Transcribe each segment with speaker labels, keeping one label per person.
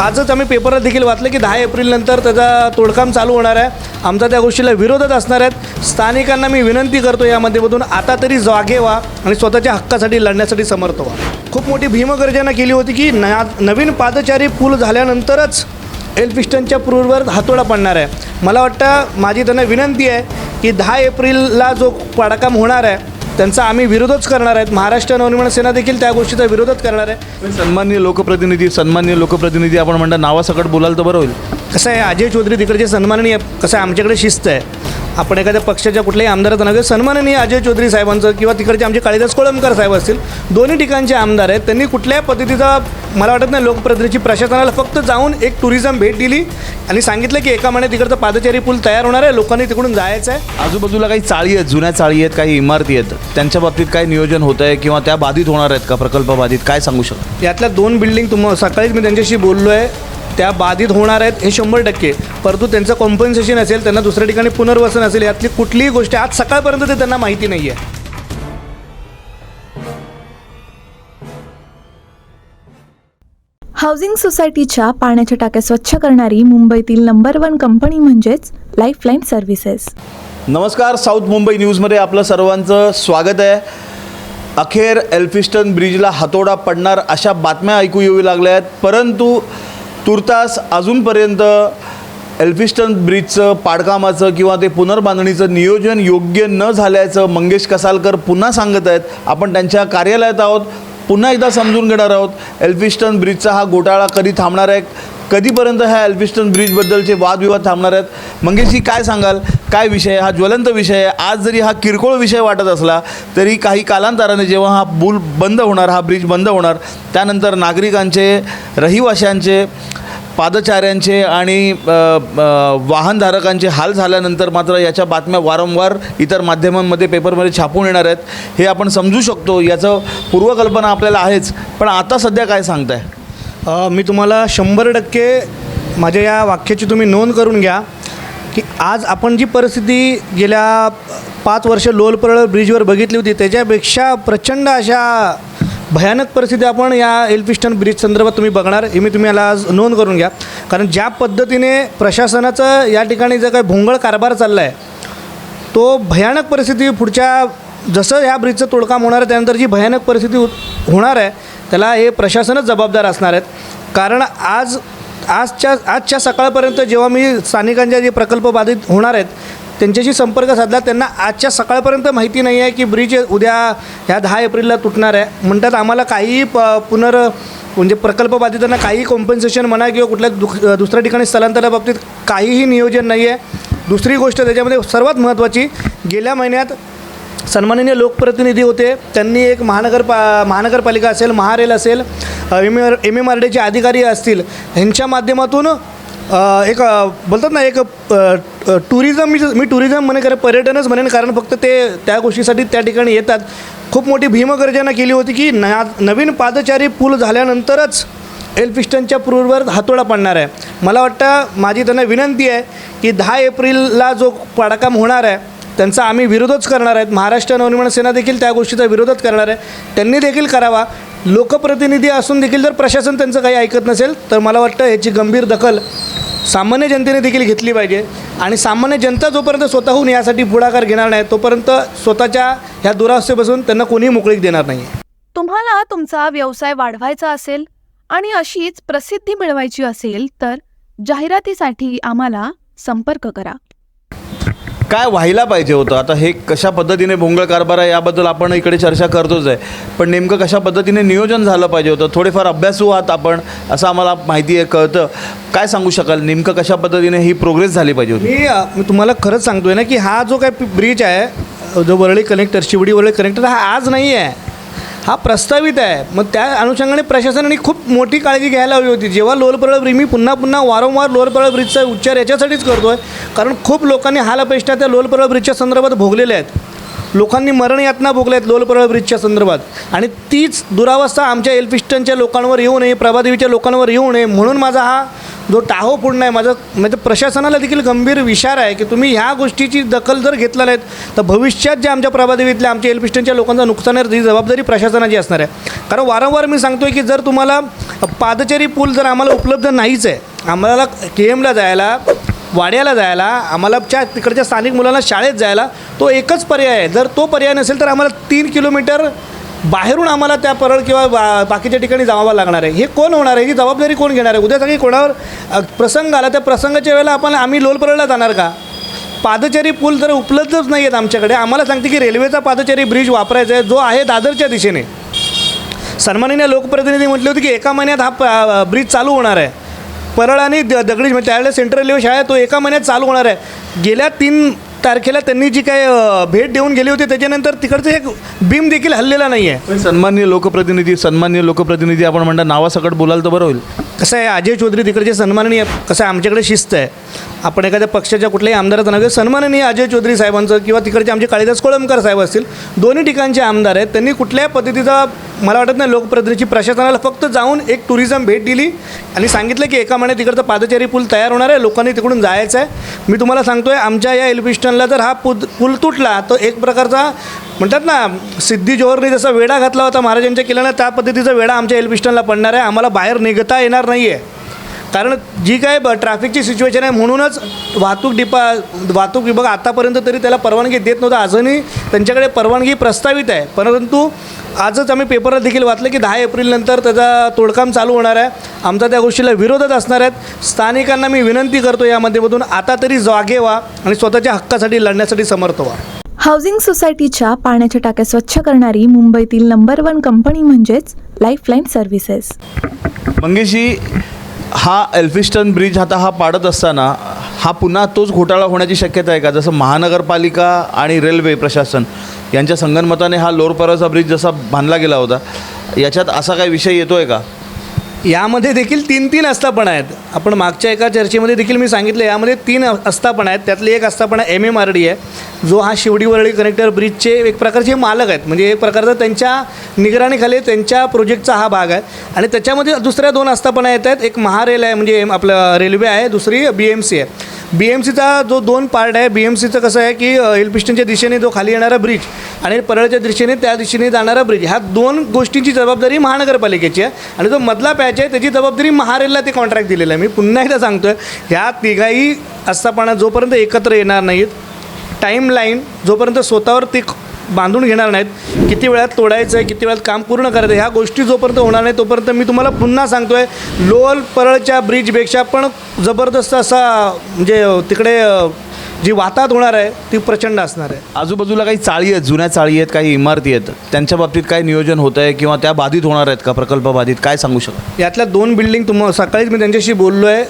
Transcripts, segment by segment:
Speaker 1: आजच आम्ही पेपरात देखील वाचलं की दहा एप्रिलनंतर त्याचा तोडकाम चालू होणार आहे. आमचा त्या गोष्टीला विरोधच असणार आहेत. स्थानिकांना मी विनंती करतो या माध्यमातून आता तरी जागे व्हा आणि स्वतःच्या हक्कासाठी लढण्यासाठी समर्थ व्हा. खूप मोठी भीमगर्जना केली होती की ना नवीन पादचारी पूल झाल्यानंतरच एल्फिस्टनच्या पूलवर हातोडा पडणार आहे. मला वाटतं माझी त्यांना विनंती आहे की दहा एप्रिलला जो पाडकाम होणार आहे त्यांचा आम्ही विरोधच करणार आहेत. महाराष्ट्र नवनिर्माण सेना देखील त्या गोष्टीचा विरोधच करणार आहे.
Speaker 2: सन्मान्य लोकप्रतिनिधी सन्मान्य लोकप्रतिनिधी आपण म्हणता नावासकट बोलाल तर बरं होईल.
Speaker 1: कसं आहे अजय चौधरी तिकडचे सन्माननीय कसं आहे आमच्याकडे शिस्त आहे. आपण एखाद्या पक्षाच्या कुठल्याही आमदाराचं नाव घेऊ. सन्माननीय अजय चौधरी साहेबांचं किंवा तिकडचे आमचे काळीदास कोळंबकर साहेब असतील दोन्ही ठिकाणचे आमदार आहेत. त्यांनी कुठल्याही पद्धतीचा मला वाटत नाही लोकप्रतिनिधीची प्रशासनाला फक्त जाऊन एक टुरिझम भेट दिली आणि सांगितलं की एका महिन्यात तिकडचं पादचारी पूल तयार होणार आहे. लोकांनी तिकडून जायचं आहे.
Speaker 2: आजूबाजूला काही चाळी आहेत जुन्या चाळी आहेत काही इमारती आहेत. त्यांच्या बाबतीत काय नियोजन होत आहे किंवा त्या बाधित होणार आहेत का? प्रकल्प बाधित काय सांगू शकता?
Speaker 1: यातल्या दोन बिल्डिंग तुम सकाळीच मी त्यांच्याशी बोललो आहे त्या बाधित होणार आहेत हे शंभर टक्के. परंतु त्यांचं कॉम्पन्सेशन असेल त्यांना दुसऱ्या ठिकाणी पुनर्वसन असेल यातली कुठलीही गोष्ट आज सकाळपर्यंत ते त्यांना माहिती नाही आहे
Speaker 3: हाऊसिंग सोसायटीच्या पाण्याच्या टाक्या स्वच्छ करणारी मुंबईतील नंबर वन कंपनी म्हणजेच लाईफलाईन सर्व्हिसेस
Speaker 2: नमस्कार साऊथ मुंबई न्यूजमध्ये आपलं सर्वांचं स्वागत आहे. अखेर एल्फिस्टन ब्रिजला हातोडा पडणार अशा बातम्या ऐकू येऊ लागल्या आहेत. परंतु तुर्तास अजूनपर्यंत एल्फिस्टन ब्रिजचं पाडकामाचं किंवा ते पुनर्बांधणीचं नियोजन योग्य न झाल्याचं मंगेश कसालकर पुन्हा सांगत आहेत. आपण त्यांच्या कार्यालयात आहोत. पुन्हा एकदा समजून घेणार आहोत. एल्फिस्टन ब्रिजचा हा घोटाळा कधी थांबणार आहे? कधीपर्यंत ह्या एल्फिस्टन ब्रिजबद्दलचे वादविवाद थांबणार आहेत? मंगेशजी काय सांगाल? काय विषय? हा ज्वलंत विषय आहे. आज जरी हा किरकोळ विषय वाटत असला तरी काही कालांतराने जेव्हा हा पूल बंद होणार हा ब्रिज बंद होणार त्यानंतर नागरिकांचे रहिवाशांचे पादचाऱ्यांचे आणि वाहनधारकांचे हाल झाल्यानंतर मात्र याच्या बातम्या वारंवार इतर माध्यमांमध्ये पेपरमध्ये छापून येणार आहेत. हे आपण समजू शकतो याचं पूर्वकल्पना आपल्याला आहेच. पण आता सध्या काय सांगताय?
Speaker 1: मी तुम्हाला शंभर टक्के माझ्या या वाक्याची तुम्ही नोंद करून घ्या की आज आपण जी परिस्थिती गेल्या पाच वर्ष लोलपरळ ब्रिजवर बघितली होती त्याच्यापेक्षा प्रचंड अशा भयानक परिस्थिती आपण या एल्फिस्टन ब्रिज संदर्भात तुम्ही बघणार. हे मी तुम्ही याला आज नोंद करून घ्या. कारण ज्या पद्धतीने प्रशासनाचं या ठिकाणी जो काही भोंगळ कारभार चालला आहे तो भयानक परिस्थिती पुढच्या जसं ह्या ब्रिजचं तोडकाम होणार आहे त्यानंतर जी भयानक परिस्थिती होणार आहे त्याला हे प्रशासनच जबाबदार असणार आहेत. कारण आज आजच्या आजच्या सकाळपर्यंत जेव्हा मी स्थानिकांच्या जे प्रकल्प बाधित होणार आहेत त्यांच्याशी संपर्क साधला. त्यांना आजच्या सकाळपर्यंत माहिती नाही आहे की ब्रिज उद्या ह्या दहा एप्रिलला तुटणार आहे. म्हणतात आम्हाला काही प पुनर म्हणजे प्रकल्पबाधितांना काही कॉम्पन्सेशन म्हणा किंवा कुठल्या दुख दुसऱ्या ठिकाणी स्थलांतराबाबतीत काहीही नियोजन नाही आहे. दुसरी गोष्ट त्याच्यामध्ये सर्वात महत्त्वाची गेल्या महिन्यात सन्माननीय लोकप्रतिनिधी होते. त्यांनी एक महानगर पा महानगरपालिका असेल महारेल असेल एम एम एम आर डीचे अधिकारी असतील ह्यांच्या माध्यमातून एक बोलतात ना एक टुरिझम मी मी टुरिझम म्हणे करे पर्यटनच म्हणेन कारण फक्त ते त्या गोष्टीसाठी त्या ठिकाणी येतात. खूप मोठी भीमगर्जना केली होती की ना नवीन पादचारी पूल झाल्यानंतरच एल्फिस्टनच्या पूलवर हातोडा पडणार आहे. मला वाटतं माझी त्यांना विनंती आहे की दहा एप्रिलला जो पाडकाम होणार आहे त्यांचा आम्ही विरोधच करणार आहेत. महाराष्ट्र नवनिर्माण सेना देखील त्या गोष्टीचा विरोधच करणार आहे. त्यांनी देखील करावा. लोकप्रतिनिधी असून देखील जर प्रशासन त्यांचं काही ऐकत नसेल तर मला वाटतं याची गंभीर दखल सामान्य जनतेने देखील घेतली पाहिजे. आणि सामान्य जनता जोपर्यंत स्वतःहून यासाठी पुढाकार घेणार नाही तोपर्यंत स्वतःच्या ह्या दुरावस्थेपासून त्यांना कोणीही मोकळीक देणार नाही
Speaker 4: तुम्हाला तुमचा व्यवसाय वाढवायचा असेल आणि अशीच प्रसिद्धी मिळवायची असेल तर जाहिरातीसाठी आम्हाला संपर्क करा.
Speaker 2: काय व्हायला पाहिजे होतं? आता हे कशा पद्धतीने भोंगळ कारभार आहे याबद्दल आपण इकडे चर्चा करतोच आहे. पण नेमकं कशा पद्धतीने नियोजन झालं पाहिजे होतं? थोडेफार अभ्यासू आहात आपण असं आम्हाला माहिती आहे कळतं. काय सांगू शकाल? नेमकं कशा पद्धतीने ही प्रोग्रेस झाली पाहिजे होती?
Speaker 1: मी अ, मी तुम्हाला खरंच सांगतोय ना की हा जो काय ब्रिज आहे जो वरळी कनेक्टर शिवडी वरळी कनेक्टर हा आज नाही आहे हा प्रस्तावित आहे. मग त्या अनुषंगाने प्रशासनाने खूप मोठी काळजी घ्यायला हवी होती. जेव्हा लोलपरळ ब्रिज मी पुन्हा पुन्हा वारंवार लोलपरळ ब्रिजचा उच्चार याच्यासाठीच करतो आहे कारण खूप लोकांनी हाल हालापेष्टा त्या लोलपरळ ब्रिजच्या संदर्भात भोगलेल्या आहेत. लोकांनी मरण यातना भोगल्या आहेत लोलपरळ ब्रिजच्या संदर्भात. आणि तीच दुरावस्था आमच्या एल्फिस्टनच्या लोकांवर येऊ नये प्रभादेवीच्या लोकांवर येऊ नये म्हणून माझा हा जो टाहो पूर्ण आहे माझं म्हणजे प्रशासनाला देखील गंभीर विचार आहे की तुम्ही ह्या गोष्टीची दखल जर घेतला नाहीत तर भविष्यात ज्या आमच्या प्रभादेवीतल्या आमच्या एलपिस्टनच्या लोकांचं नुकसान आहे ती जबाबदारी प्रशासनाची असणार आहे. कारण वारंवार मी सांगतो आहे की जर तुम्हाला पादचरी पूल जर आम्हाला उपलब्ध नाहीच आहे आम्हाला के एमला जायला वाड्याला जायला आम्हाला च्या तिकडच्या स्थानिक मुलांना शाळेत जायला तो एकच पर्याय आहे. जर तो पर्याय नसेल तर आम्हाला तीन किलोमीटर बाहेरून आम्हाला त्या परळ किंवा बा बाकीच्या ठिकाणी जावावं लागणार आहे. हे कोण होणार आहे? ही जबाबदारी कोण घेणार आहे? उद्या सगळी कोणावर प्रसंग आला त्या प्रसंगाच्या वेळेला आपण आम्ही लोल परळला जाणार का? पादचारी पूल जर उपलब्धच नाही आहेत आमच्याकडे. आम्हाला सांगते की रेल्वेचा पादचारी ब्रिज वापरायचा आहे जो आहे दादरच्या दिशेने. सन्माननीय लोकप्रतिनिधी म्हटले होते की एका महिन्यात हा ब्रिज चालू होणार आहे. परळ आणि द दगडी म्हणजे त्यावेळेला सेंट्रल रेल्वे शाळा तो एका महिन्यात चालू होणार आहे. गेल्या तीन तारखेला त्यांनी जी काय भेट देऊन गेली होती त्याच्यानंतर तिकडचं एक बीम देखील हल्लेला नाही आहे
Speaker 2: सन्मान्य लोकप्रतिनिधी सन्मान्य लोकप्रतिनिधी आपण म्हणता नावासकट बोलाल तर बरं होईल.
Speaker 1: कसं आहे अजय चौधरी तिकडचे सन्माननीय कसं आहे आमच्याकडे शिस्त आहे. आपण एखाद्या पक्षाच्या कुठल्याही आमदाराचं नव्हे सन्माननीय अजय चौधरी साहेबांचं किंवा तिकडचे आमचे काळीदास कोळंबकर साहेब असतील दोन्ही ठिकाणचे आमदार आहेत त्यांनी कुठल्याही पद्धतीचा मला वाटत नाही लोकप्रतिनिधीची प्रशासनाला फक्त जाऊन एक टुरिझम भेट दिली आणि सांगितलं की एका महिन्यात तिकडचं पादचारी पूल तयार होणार आहे लोकांनी तिकडून जायचं आहे. मी तुम्हाला सांगतोय आमच्या या एल्बिस्टनला जर हा पूल पूल तुटला तर एक प्रकारचा म्हणतात ना सिद्धी जोहरने जसा वेढा घातला होता महाराजांच्या किल्ल्यानं त्या पद्धतीचा वेढा आमच्या एल्बिस्टनला पडणार आहे. आम्हाला बाहेर निघता येणार नाही आहे कारण जी काय ब ट्रॅफिकची सिच्युएशन आहे म्हणूनच वाहतूक डिपा वाहतूक विभाग आतापर्यंत तरी त्याला परवानगी देत नव्हता. अजूनही त्यांच्याकडे परवानगी प्रस्तावित आहे. परंतु आजच आम्ही पेपरात देखील वाचलं की दहा एप्रिलनंतर त्याचा तोडकाम चालू होणार आहे. आमचा त्या गोष्टीला विरोधच असणार आहेत. स्थानिकांना मी विनंती करतो या माध्यमातून आता तरी जागे व्हा आणि स्वतःच्या हक्कासाठी लढण्यासाठी समर्थ व्हा.
Speaker 3: हाऊसिंग सोसायटीच्या पाण्याच्या टाक्या स्वच्छ करणारी मुंबईतील नंबर वन कंपनी म्हणजेच लाईफलाईन सर्व्हिसेस
Speaker 2: मंगेशी हा एल्फिस्टन ब्रिज आता हा पाडत असताना हा पुन्हा तोच घोटाळा होण्याची शक्यता आहे का? जसं महानगरपालिका आणि रेल्वे प्रशासन यांच्या संगनमताने हा लोरपराचा ब्रिज जसा बांधला गेला होता याच्यात असा काही विषय येतो आहे का?
Speaker 1: यामध्ये देखील तीन तीन आस्थापना आहेत. आपण मागच्या एका चर्चेमध्ये देखील मी सांगितलं यामध्ये तीन आस्थापना आहेत. त्यातली एक आस्थापना एम एम आर डी आहे. जो हा शिवडी वरळी कनेक्टर ब्रिजचे एक प्रकारचे मालक आहेत. म्हणजे एक प्रकारचा त्यांच्या निगराणीखाली त्यांच्या प्रोजेक्टचा हा भाग आहे. आणि त्याच्यामध्ये दुसऱ्या दोन आस्थापना येत आहेत. एक महारेल आहे म्हणजे एम- आपलं रेल्वे आहे. दुसरी बी एम सी आहे. बी एम सीचा जो दोन पार्ट आहे बी एम सीचं कसं आहे की एलपिस्टनच्या दिशेने जो खाली येणारा ब्रिज आणि परळच्या दिशेने त्या दिशेने जाणारा ब्रिज ह्या दोन गोष्टींची जबाबदारी महानगरपालिकेची आहे. आणि जो मधला पॅच आहे त्याची जबाबदारी महारेलला ते कॉन्ट्रॅक्ट दिलेलं आहे. मी पुन्हा एकदा सांगतोय ह्या तिघाही आस्थापना जोपर्यंत एकत्र येणार नाहीत टाईमलाईन जोपर्यंत स्वतःवर ते बांधून घेणार नाहीत. किती वेळात तोडायचं आहे किती वेळात काम पूर्ण करायचं आहे ह्या गोष्टी जोपर्यंत होणार नाही तोपर्यंत मी तुम्हाला पुन्हा सांगतोय लोअल परळच्या ब्रिजपेक्षा पण जबरदस्त असा म्हणजे तिकडे जी वाताहत होणार आहे ती प्रचंड असणार आहे.
Speaker 2: आजूबाजूला काही चाळी आहेत जुन्या चाळी आहेत काही इमारती आहेत. त्यांच्या बाबतीत काय नियोजन होतं आहे किंवा त्या बाधित होणार आहेत का प्रकल्प बाधित काय सांगू शकता?
Speaker 1: यातल्या दोन बिल्डिंग तुम सकाळीच मी त्यांच्याशी बोललो आहे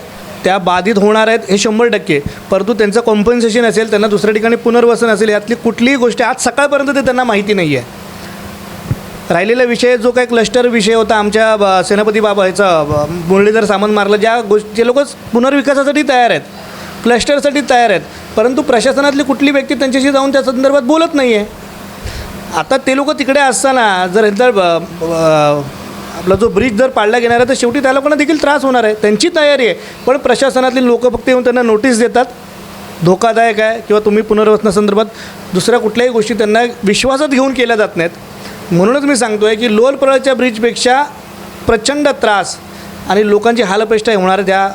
Speaker 1: त्या बाधित होणार आहेत हे शंभर टक्के. परंतु त्यांचं कॉम्पन्सेशन असेल त्यांना दुसऱ्या ठिकाणी पुनर्वसन असेल यातली कुठलीही गोष्ट आज सकाळपर्यंत ते त्यांना माहिती नाही आहे राहिलेला विषय जो काही क्लस्टर विषय होता आमच्या ब- सेनापती बाबा ह्याचा मुरलीधर सामंत मारलं ज्या गोष्टी जे लोक पुनर्विकासासाठी तयार आहेत क्लस्टरसाठी तयार आहेत परंतु प्रशासनातली कुठली व्यक्ती त्यांच्याशी जाऊन त्या संदर्भात बोलत नाही आहे आता ते लोक तिकडे असताना जर ह्यांचा आपला जो ब्रिज जर पाडला गेणार आहे तर शेवटी त्या लोकांना देखील त्रास होणार आहे. त्यांची तयारी आहे. पण प्रशासनातली लोक फक्त येऊन त्यांना नोटीस देतात. धोकादायक आहे किंवा तुम्ही पुनर्वसनासंदर्भात दुसऱ्या कुठल्याही गोष्टी त्यांना विश्वासात घेऊन केल्या जात नाहीत. म्हणूनच मी सांगतो आहे की लोल परळच्या ब्रिजपेक्षा प्रचंड त्रास आणि लोकांची हालपेष्टा होणार त्या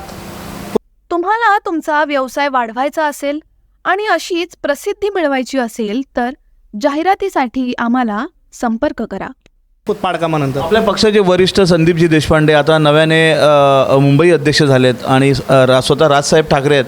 Speaker 4: तुम्हाला तुमचा व्यवसाय वाढवायचा असेल आणि अशीच प्रसिद्धी मिळवायची असेल तर जाहिरातीसाठी आम्हाला संपर्क करा.
Speaker 1: पाडकामानंतर
Speaker 2: आपल्या पक्षाचे वरिष्ठ संदीपजी देशपांडे आता नव्याने अ, मुंबई अध्यक्ष झालेत आणि अ, रा स्वतः राजसाहेब ठाकरे आहेत.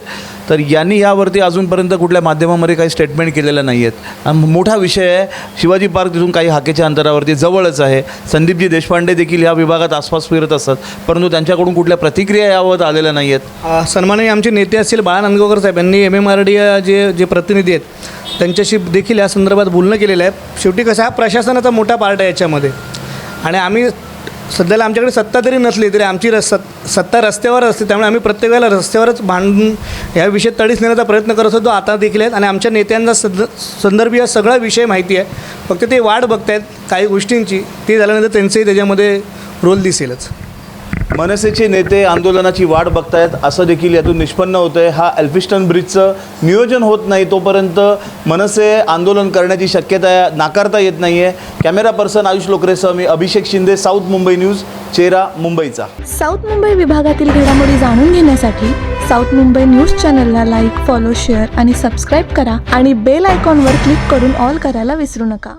Speaker 2: तर यांनी यावरती अजूनपर्यंत कुठल्या माध्यमामध्ये काही स्टेटमेंट केलेलं नाही आहेत आणि मोठा विषय आहे शिवाजी पार्क तिथून काही हाकेच्या अंतरावरती जवळच आहे. संदीपजी देशपांडे देखील ह्या विभागात आसपास फिरत असतात परंतु त्यांच्याकडून कुठल्या प्रतिक्रिया यावत आलेल्या नाही आहेत
Speaker 1: अ, सन्माननीय आमचे नेते असतील बाळा नांदगावकर साहेब यांनी M M R D J जे प्रतिनिधी आहेत त्यांच्याशी देखील या संदर्भात बोलणं केलेलं आहे. शेवटी कसं हा प्रशासनाचा मोठा पार्ट आहे याच्यामध्ये. आणि आम्ही सध्याला आमच्याकडे सत्ता जरी नसली तरी आमची रस सत्ता रस्त्यावर असते त्यामुळे आम्ही प्रत्येक वेळेला रस्त्यावरच भांडून या विषय तडीस नेण्याचा प्रयत्न करत होतो. आता देखील आहेत आणि आमच्या नेत्यांना सद या सगळा विषय माहिती आहे. फक्त ते वाट आहेत काही गोष्टींची. ते झाल्यानंतर त्यांचंही त्याच्यामध्ये रोल दिसेलच.
Speaker 2: मनसेचे नेते आंदोलनाची वाट बघतायत असं देखील यातून निष्पन्न होतं आहे हा एल्फिस्टन ब्रिजचं नियोजन होत नाही तोपर्यंत मनसे आंदोलन करण्याची शक्यता नाकारता येत नाही आहे कॅमेरा पर्सन आयुष लोकरेसह मी अभिषेक शिंदे साऊथ मुंबई न्यूज चेहरा मुंबईचा.
Speaker 3: साऊथ मुंबई विभागातील घडामोडी जाणून घेण्यासाठी साऊथ मुंबई न्यूज चॅनलला लाईक फॉलो शेअर आणि सबस्क्राईब करा आणि बेल आयकॉनवर क्लिक करून ऑल करायला विसरू नका.